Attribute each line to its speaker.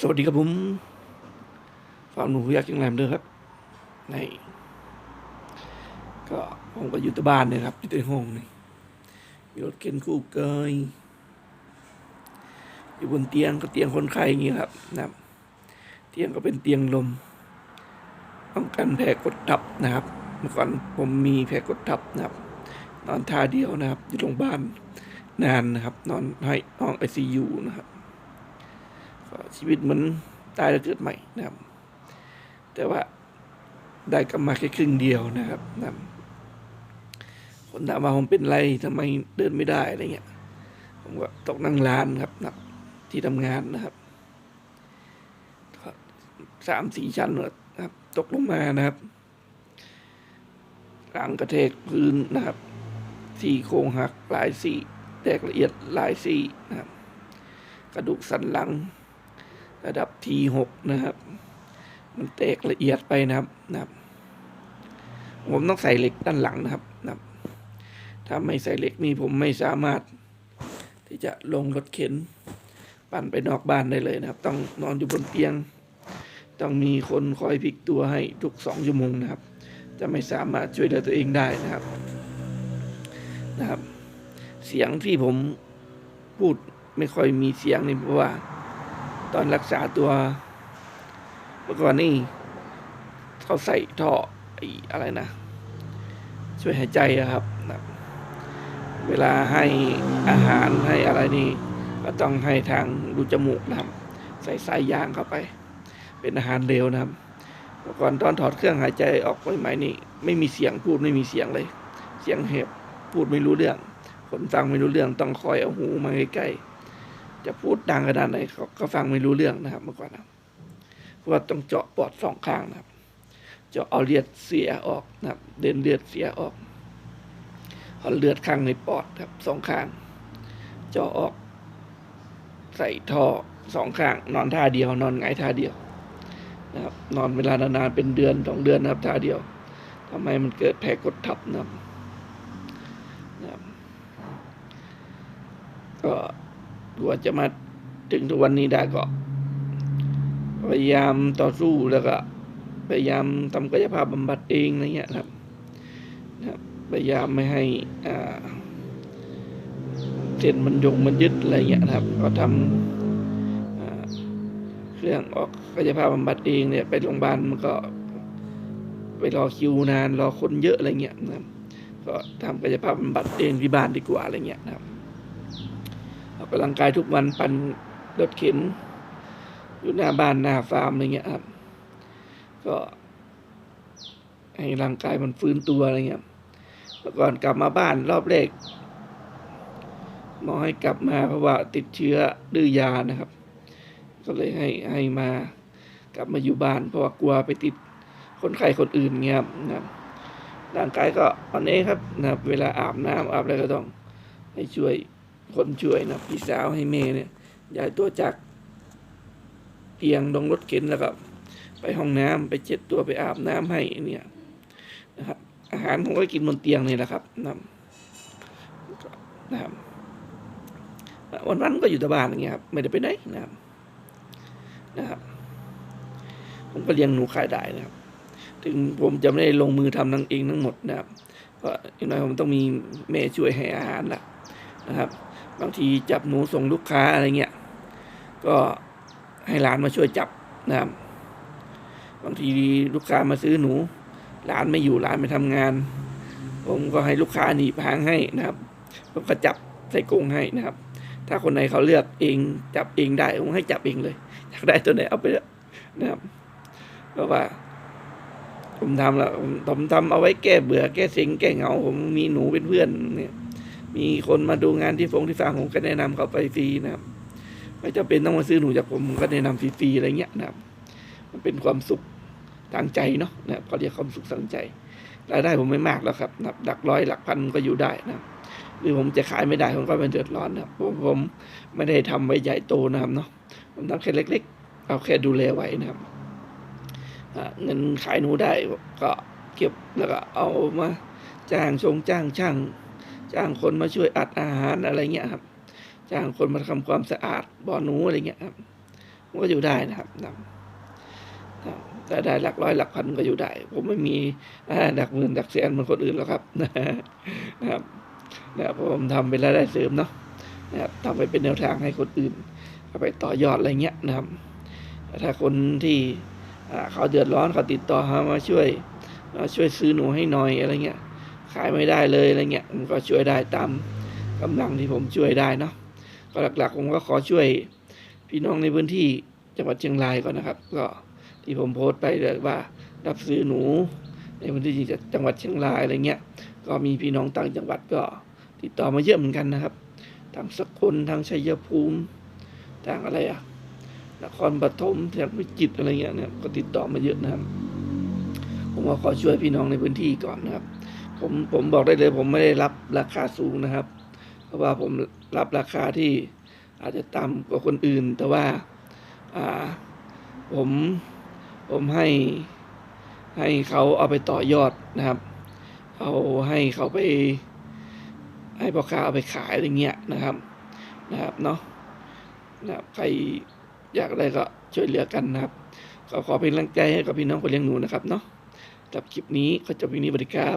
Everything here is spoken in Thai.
Speaker 1: สวัสดีครับผมฟาร์มหนูยักษ์ยังแรมเด้อครับในก็ผมก็อยู่ที่บ้านเนี่ยครับอยู่ที่ห้องนี่มีรถเข็นคู่เกยอยู่บนเตียงก็เตียงคนไข้อย่างงี้ครับนะครับ เตียงก็เป็นเตียงลมป้องกันแผลกดทับนะครับ เมื่อก่อนผมมีแผลกดทับนะครับ นอนท่าเดียวนะครับ อยู่โรงพยาบาลนานนะครับ นอนให้ห้องไอซียูนะครับ ชีวิตเหมือนตายแล้วเกิดใหม่นะครับ แต่ว่าได้กลับมาแค่ครึ่งเดียวนะครับนะคนถามว่าผมเป็นไรทำไมเดินไม่ได้อะไรเงี้ย ผมก็ตกนั่งร้านครับนะที่ทำงานนะครับสามสี่ชั้นนะครับ ตกลงมานะครับกลางกระเทกพื้นนะครับสี่โครงหักหลายสี่แตกละเอียดหลายสี่นะครับ กระดูกสันหลัง ระดับ T6 นะครับ มันแตกละเอียดไปนะครับนะครับ ผมต้องใส่เหล็กด้านหลังนะครับนะครับ ถ้าไม่ใส่เหล็กนี่ผมไม่สามารถ ที่จะลงรถเข็น ปั่นไปนอกบ้านได้เลยนะครับ ต้องนอนอยู่บนเตียง ต้องมีคนคอยพลิกตัวให้ทุกสองชั่วโมงนะครับ จะไม่สามารถช่วยเหลือตัวเองได้นะครับ นะครับ เสียงที่ผมพูดไม่ค่อยมีเสียงนี่เพราะว่า ตอนรักษาตัว เมื่อก่อนนี่เขาใส่ท่ออะไรนะ ช่วยหายใจอะครับนะเวลาให้อาหารให้อะไรนี่ ก็ต้องให้ทางรูจมูกนะครับ ใส่สายยางเข้าไป เป็นอาหารเร็วนะครับเมื่อก่อนตอนถอดเครื่องหายใจออกใหม่ๆนี่ ไม่มีเสียงพูดไม่มีเสียงเลย เสียงเห็บพูดไม่รู้เรื่องคนฟังไม่รู้เรื่องต้องคอยเอาหูมาใกล้ๆ จะพูดดังขนาดไหนเขาก็ฟังไม่รู้เรื่องนะครับ เมื่อก่อนนะเพราะว่าต้องเจาะปอดสองข้างนะครับเจาะเอาเลือดเสียออกนะครับ เดินเลือดเสียออกเอาเลือดข้างในปอดครับสองข้างเจาะออก ใส่ท่อสองข้าง นอนท่าเดียวนอนหงท่าเดียวนะครับ นอนเวลานานๆเป็นเดือนสองเดือนนะครับท่าเดียวทำไมมันเกิดแผลกดทับนะครับก็ กว่าจะมาถึงทุกวันนี้ได้ก็พยายามต่อสู้แล้วก็ พยายามทำกายภาพบำบัดเองอะไรเงี้ยครับนะครับพยายามไม่ให้อ่าเส้นมันยงมันยึดอะไรเงี้ยครับ ก็ทำอ่าเครื่องออกกายภาพบำบัดเองเนี่ยไปโรงพยาบาลมันก็ไปรอคิวนานรอคนเยอะอะไรเงี้ยนะครับก็ทำกายภาพบำบัดเองที่บ้านดีกว่าอะไรเงี้ยนะครับ กกำลังกายทุกวันปั่นรถเข็น อยู่หน้าบ้านหน้าฟาร์มอะไรเงี้ยครับ ก็ ให้ร่างกายมันฟื้นตัวอะไรเงี้ยแล้วก่อนกลับมาบ้านรอบแรกหมอให้กลับมาเพราะว่าติดเชื้อดื้อยานะครับ ก็เลยให้ให้มากลับมาอยู่บ้าน เพราะว่ากลัวไปติดคนไข้คนอื่นเงี้ยนะครับร่างกายก็อ่อนแอครับนะครับ เวลาอาบน้ำอาบอะไรก็ต้องให้ช่วย คนช่วยนะพี่สาวให้เมย์เนี่ยย้ายตัวจากเตียงลงรถเข็นแล้วก็ไปห้องน้ำไปเจ็ดตัวไปอาบน้ำให้เนี่ยนะครับ อาหารผมก็กินบนเตียงนี่แหละครับนะครับนะครับวันวันก็อยู่แต่บ้านอย่างเงี้ยครับไม่ได้ไปไหนนะครับนะครับ ผมก็เลี้ยงหนูขายได้นะครับ ถึงผมจะไม่ได้ลงมือทำทั้งเองทั้งหมดนะครับก็อย่างน้อยผมต้องมีแม่ช่วยให้อาหารละนะครับ บางทีจับหนูส่งลูกค้าอะไรเงี้ย ก็ให้หลานมาช่วยจับนะครับบางทีลูกค้ามาซื้อหนู หลานไม่อยู่หลานไปทำงาน ผมก็ให้ลูกค้าหนีบหางให้นะครับผมก็จับใส่กรงให้นะครับ ถ้าคนไหนเขาเลือกเองจับเองได้ผมให้จับเองเลยอยากได้ตัวไหนเอาไปเลยนะครับเพราะว่า ผมทำแล้วผมผมทำเอาไว้แก้เบื่อแก้เซ็งแก้เหงา ผมมีหนูเป็นเพื่อนเนี่ย มีคนมาดูงานที่ฟงที่ฟาร์มผมก็แนะนำเขาไปฟรีนะครับ ไม่จำเป็นต้องมาซื้อหนูจากผมผมก็แนะนำฟรีๆอะไรเงี้ยนะครับ มันเป็นความสุขทางใจเนาะนะครับเขาเรียกความสุขทางใจรายได้ผมไม่มากแล้วครับนับหลักร้อยหลักพันก็อยู่ได้นะครับหรือผมจะขายไม่ได้ผมก็เป็นเดือดร้อนนะครับเพราะผมไม่ได้ทำไว้ใหญ่โตนะครับเนาะผมทำแค่เล็ก ๆ เอาแค่ดูแลไว้นะครับเงินขายหนูได้ก็เก็บแล้วก็เอามาจ้างชงจ้างช่าง จ้างคนมาช่วยอัดอาหารอะไรเงี้ยครับ จ้างคนมาทำความสะอาดบ่อหนูอะไรเงี้ยครับมันก็อยู่ได้นะครับนะแต่ได้หลักร้อยหลักพันก็อยู่ได้ ผมไม่มีหลักหมื่นหลักแสนเหมือนคนอื่นหรอกครับนะครับนะครับผมทำเป็นรายได้เสริมเนาะนะครับทำไปเป็นแนวทางให้คนอื่นเอาไปต่อยอดอะไรเงี้ยนะครับ ถ้าคนที่เขาเดือดร้อนเขาติดต่อหามาช่วยมาช่วยซื้อหนูให้หน่อยอะไรเงี้ย ขายไม่ได้เลยอะไรเงี้ยผมก็ช่วยได้ตามกำลังที่ผมช่วยได้เนาะก็หลักๆผมก็ขอช่วยพี่น้องในพื้นที่จังหวัดเชียงรายก่อนนะครับ ก็ที่ผมโพสต์ไปเลยว่ารับซื้อหนู ในพื้นที่จังหวัดเชียงรายอะไรเงี้ยก็มีพี่น้องต่างจังหวัดก็ติดต่อมาเยอะเหมือนกันนะครับทางสกลทางชัยภูมิทางอะไรอะนครปฐมทางพิจิตรอะไรเงี้ยเนะครับก็ติดต่อมาเยอะนะครับ ผมก็ขอช่วยพี่น้องในพื้นที่ก่อนนะครับ ผมผมบอกได้เลยผมไม่ได้รับราคาสูงนะครับ เพราะว่าผมรับราคาที่อาจจะต่ำกว่าคนอื่น แต่ว่าอ่าผมผมให้ให้เขาเอาไปต่อยอดนะครับ เอาให้เขาไป ให้พ่อค้าเอาไปขายอะไรเงี้ยนะครับนะครับเนาะนะครับใครอยากอะไรก็ช่วยเหลือกันนะครับก็ขอเป็นกำลังใจให้กับพี่น้องคนเลี้ยงหนูนะครับเนาะกับคลิปนี้ก็จบเพียงนี้บริการ